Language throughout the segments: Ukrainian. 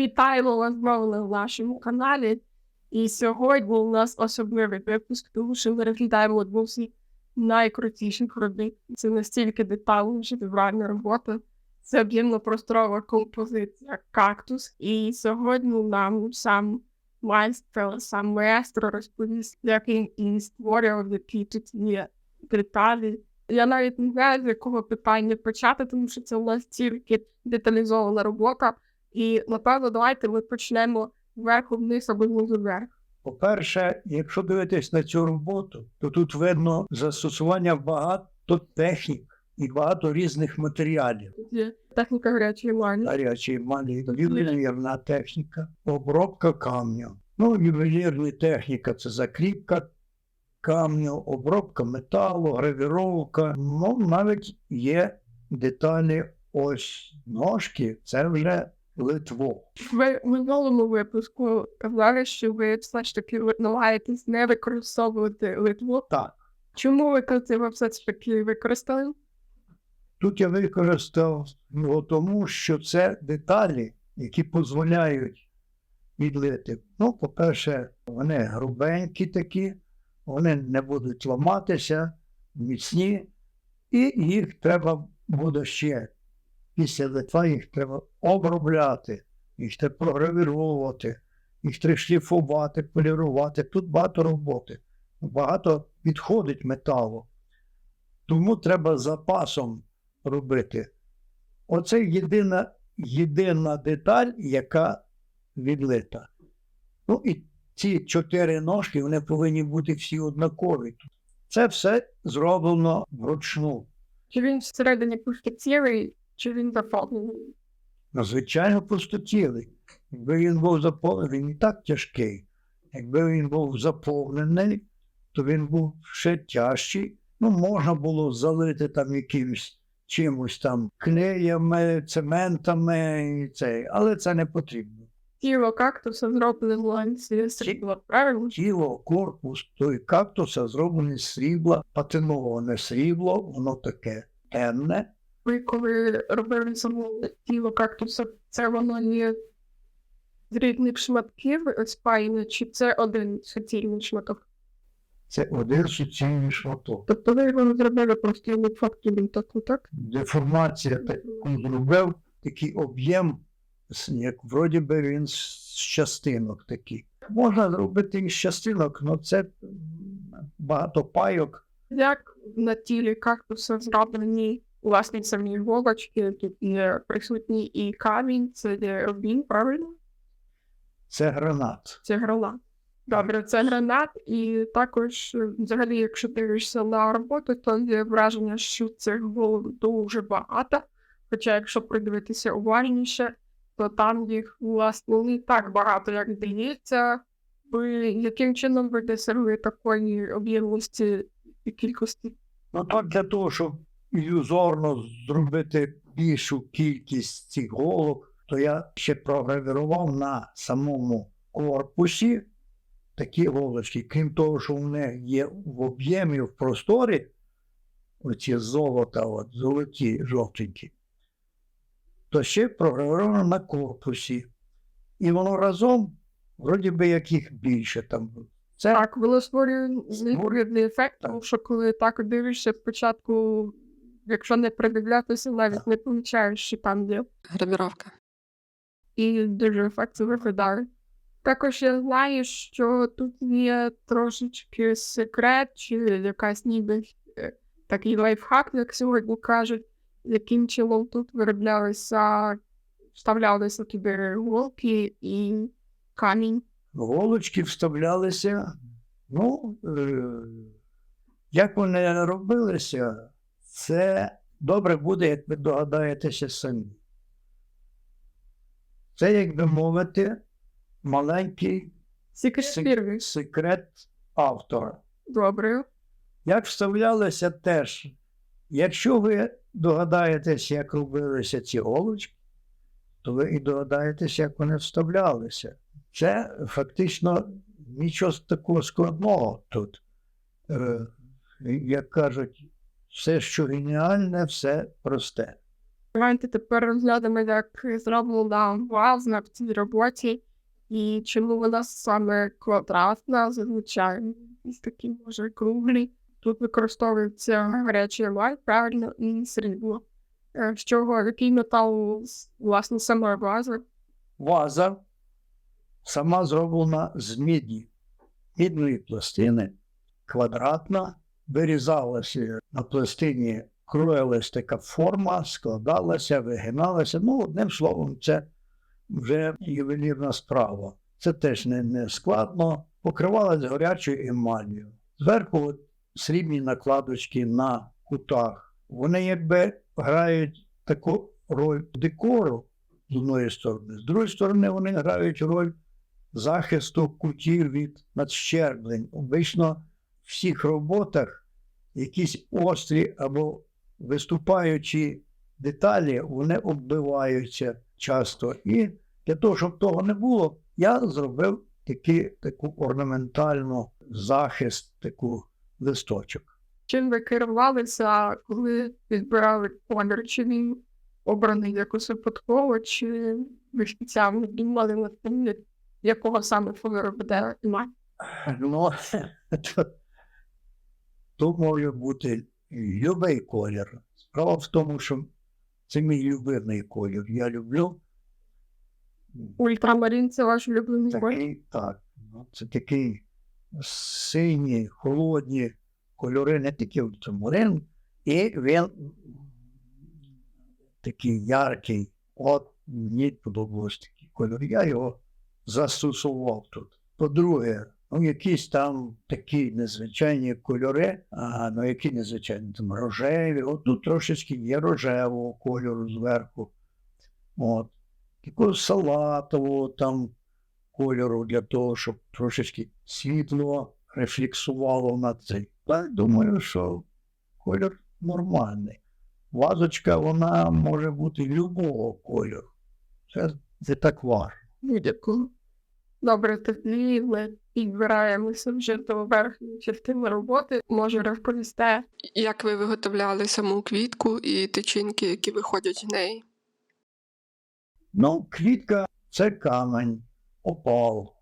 Вітаємо вас знову на нашому каналі. І сьогодні у нас особливий випуск, тому що ми розглядаємо одну з найкрутіших робіт. Це настільки детальна шедевральна робота. Це об'ємно-просторова композиція кактус. І сьогодні нам сам майстер, сам маестро розповість, як він і створював, які тут є деталі. Я навіть не знаю, з якого питання почати, тому що це у нас тільки деталізована робота. І напевно, давайте ми почнемо вверху вниз або внизу вверх. По-перше, якщо дивитись на цю роботу, то тут видно застосування багато технік і багато різних матеріалів. Є техніка гарячої ванни. Гарячі малі, ювелірна техніка, обробка камню. Ну, ювелірна техніка це закріпка камню, обробка металу, гравіровка. Ну, навіть є деталі ось ножки, це вже литво. Ви в минулому випуску казали, що ви все ж таки намагаєтесь не використовувати литву. Так. Чому ви це все ж таки використали? Тут я використав його тому, що це деталі, які дозволяють відлити. Ну, по-перше, вони грубенькі такі, вони не будуть ламатися, міцні, і їх треба буде ще. Після литва їх треба обробляти, їх треба програвірувати, їх треба шліфувати, полірувати. Тут багато роботи, багато відходить металу. Тому треба запасом робити. Оце єдина, єдина деталь, яка відлита. Ну і ці чотири ножки вони повинні бути всі однакові. Це все зроблено вручну. Чи він всередині пустотілий, чи він заповнений? Надзвичайно пустотілий. Якби він був заповнений, він і так тяжкий. Якби він був заповнений, то він був ще тяжчий. Ну, можна було залити там якимось чимось там клеями, цементами і цей, але це не потрібно. Тіло кактуса зроблено з срібла, правильно? Тіло, корпус той кактуса зроблений з срібла, патиноване срібло, воно таке темне. Ви коли робили само тіло кактуса, це воно є з різних шматків спаяне, чи це один суцільний шматок? Це один суцільний шматок. Тобто ви його зробили просто фактуру таку, так? Деформація таку зробив, такий об'єм, як вроді би він з частинок такий. Можна зробити із частинок, але це багато пайок. Як на тілі кактуса зроблені власні самі голочки, тут є присутній і камінь, це є рубін, правильно? Це гранат. Це гранат. Добре, це гранат, і також, взагалі, якщо дивишся на роботу, то є враження, що цих було дуже багато. Хоча, якщо придивитися уважніше, то там їх власне не так багато, як здається. Ви яким чином ви досягли такої об'ємності і кількості? Ну так для того, щоб ілюзорно зробити більшу кількість цих голок, то я ще програвірував на самому корпусі такі голочки. Крім того, що вони є в об'ємі в просторі, оці золота, от, золоті жовтенькі, то ще програвіровано на корпусі. І воно разом, вроді би, як їх більше там. Це Так, воно створює ефект, тому що коли так дивишся спочатку, якщо не придивлятися, навіть не помічаєш, що там є. Гравіровка. і дуже ефективно виглядає. Також я знаю, що тут є трошечки секрет, чи якась ніби е, такий лайфхак, як сьогодні кажуть, яким чином тут вироблялися, вставлялися туди голки і камінь. голочки вставлялися. Ну, е, як вони робилися, це добре буде, як ви догадаєтеся самі. Це, як би мовити, маленький Сек- секрет автора. Добре. Як вставлялися теж, якщо ви догадаєтесь, як робилися ці голочки, то ви і догадаєтесь, як вони вставлялися. Це фактично нічого такого складного тут. Е, Як кажуть, все, що геніальне, все просте. Давайте тепер розглянемо, як зроблена вазна в цій роботі і чому вона саме квадратна, зазвичай із такі може круглі. Тут використовується гарячий лай, правильно, і срібло. Е, З чого який метал власне саме ваза? Ваза сама зроблена з міді, мідної пластини, квадратна, вирізалася на пластині, кроїлась така форма, складалася, вигиналася. Ну, одним словом, це вже ювелірна справа. Це теж не, не складно. Покривалась гарячою емаллю. Зверху срібні накладочки на кутах. Вони якби грають таку роль декору з одної сторони, з другої сторони, вони грають роль захисту кутів від надщерблень. Обично в всіх роботах якісь острі або виступаючі деталі вони оббиваються часто. І для того, щоб того не було, я зробив такі, таку орнаментальну захист, таку листочок. Чим ви керувалися, коли підбирали колір? Чи він обраний якось випадково, чи ви спеціально думали над тим, якого саме кольору буде мати? Ну, то, може бути любий колір. Справа в тому, що це мій любимий колір. Я люблю Ультрамарин це ваш улюблений колір? так, ну, це такі сині, холодні кольори, не тільки ультрамарин, і він такий яркий. От мені подобалось такий кольор. Я його застосував тут. По-друге, ну якісь там такі незвичайні кольори, а, ну які незвичайні там рожеві. От тут трошечки є рожевого кольору зверху. От. Такого салатового там кольору для того, щоб трошечки світло рефлексувало на цей. Я думаю, що колір нормальний. Вазочка, вона може бути любого кольору. Це не так важко. Будь-яку. Добре, тоді ми підбираємося вже до верхньої частини роботи. Може розповісти, Як ви виготовляли саму квітку і тичинки, які виходять в неї? Ну, квітка це камень, опал,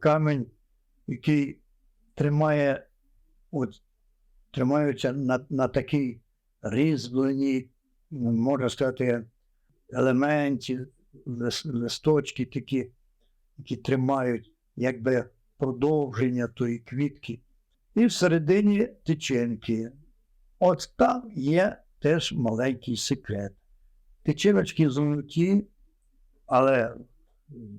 камінь, який тримає, от, тримається на, на такій різьбленій, можна сказати, елементі, лис- листочки такі, які тримають якби продовження тої квітки. І всередині тичинки. От там є теж маленький секрет. Тичиночки золоті, але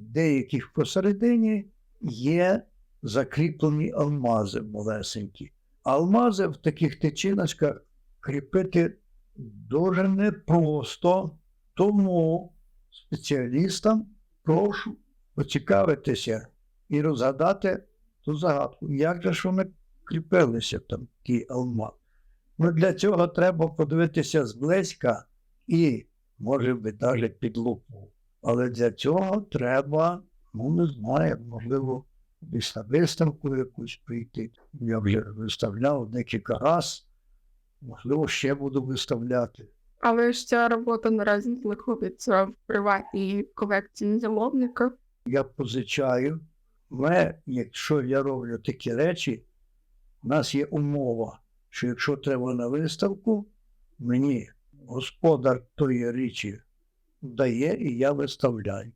деяких посередині є закріплені алмази малесенькі. Алмази в таких тичиночках кріпити дуже непросто, тому спеціалістам прошу поцікавитися і розгадати ту загадку, як же ж вони кріпилися там, ті алмази. Ну, для цього треба подивитися зблизька і, може би, навіть під лупу. Але для цього треба, ну не знаю, можливо, десь на виставку якусь прийти. Я вже виставляв декілька раз, можливо, ще буду виставляти. але ж ця робота наразі знаходиться в приватній колекції замовника. Я позичаю. Але якщо я роблю такі речі, у нас є умова, що якщо треба на виставку, мені господар тої речі дає і я виставляю.